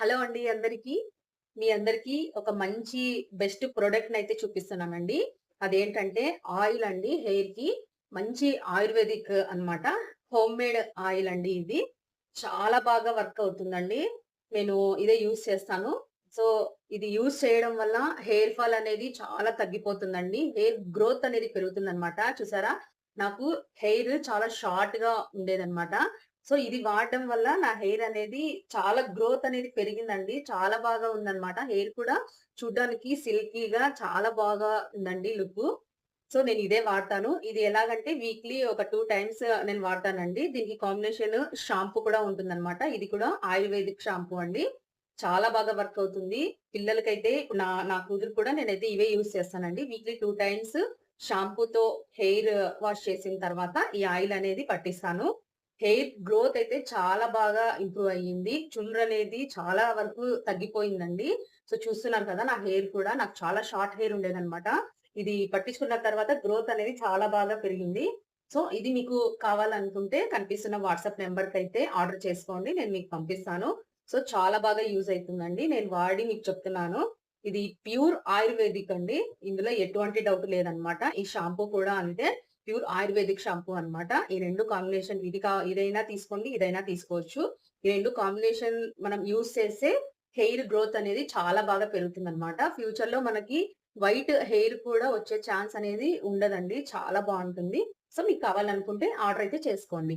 Hello అండి అందరికీ. మీ అందరికీ ఒక మంచి బెస్ట్ ప్రోడక్ట్ అయితే చూపిస్తున్నానండి. అదేంటంటే ఆయిల్ అండి హెయిర్కి మంచి ఆయుర్వేదిక్ అన్నమాట. హోమ్ మేడ్ ఆయిల్ అండి ఇది. చాలా బాగా వర్క్ అవుతుందండి. నేను ఇదే యూస్ చేస్తాను. సో ఇది యూస్ చేయడం వల్ల హెయిర్ ఫాల్ అనేది చాలా తగ్గిపోతుందండి. హెయిర్ గ్రోత్ అనేది పెరుగుతుంది అనమాట చూసారా? నాకు హెయిర్ చాలా షార్ట్గా ఉండేదన్నమాట. సో ఇది వాడడం వల్ల నా హెయిర్ అనేది చాలా గ్రోత్ అనేది పెరిగిందండి. చాలా బాగా ఉందన్నమాట. హెయిర్ కూడా చూడడానికి సిల్కీగా చాలా బాగా ఉందండి లుక్. సో నేను ఇదే వాడతాను. ఇది ఎలాగంటే వీక్లీ ఒక టూ టైమ్స్ నేను వాడతానండి. దీనికి కాంబినేషన్ షాంపూ కూడా ఉంటుందన్నమాట. ఇది కూడా ఆయుర్వేదిక్ షాంపూ అండి. చాలా బాగా వర్క్ అవుతుంది. పిల్లలకైతే నా నా కూతురు కూడా నేనైతే ఇవే యూస్ చేస్తానండి. వీక్లీ టూ టైమ్స్ షాంపూతో హెయిర్ వాష్ చేసిన తర్వాత ఈ ఆయిల్ అనేది పట్టిస్తాను. హెయిర్ గ్రోత్ అయితే చాలా బాగా ఇంప్రూవ్ అయ్యింది. చుండ్రు అనేది చాలా వరకు తగ్గిపోయిందండి. సో చూస్తున్నారు కదా నా హెయిర్ కూడా నాకు చాలా షార్ట్ హెయిర్ ఉండేదనమాట ఇది పట్టించుకున్న తర్వాత గ్రోత్ అనేది చాలా బాగా పెరిగింది. సో ఇది మీకు కావాలనుకుంటే కనిపిస్తున్న వాట్సాప్ నెంబర్ అయితే ఆర్డర్ చేసుకోండి. నేను మీకు పంపిస్తాను. సో చాలా బాగా యూజ్ అవుతుందండి. నేను వాడి మీకు చెప్తున్నాను. ఇది ప్యూర్ ఆయుర్వేదిక్ అండి. ఇందులో ఎటువంటి డౌట్ లేదనమాట ఈ షాంపూ కూడా అంతే. ప్యూర్ ఆయుర్వేదిక్ షాంపూ అన్నమాట. ఈ రెండు కాంబినేషన్ ఇది కా ఇదైనా తీసుకోండి ఇదైనా తీసుకోవచ్చు. ఈ రెండు కాంబినేషన్ మనం యూస్ చేస్తే హెయిర్ గ్రోత్ అనేది చాలా బాగా పెరుగుతుంది అనమాట ఫ్యూచర్లో మనకి వైట్ హెయిర్ కూడా వచ్చే ఛాన్స్ అనేది ఉండదండి. చాలా బాగుంటుంది. సో మీకు కావాలనుకుంటే ఆర్డర్ అయితే చేసుకోండి.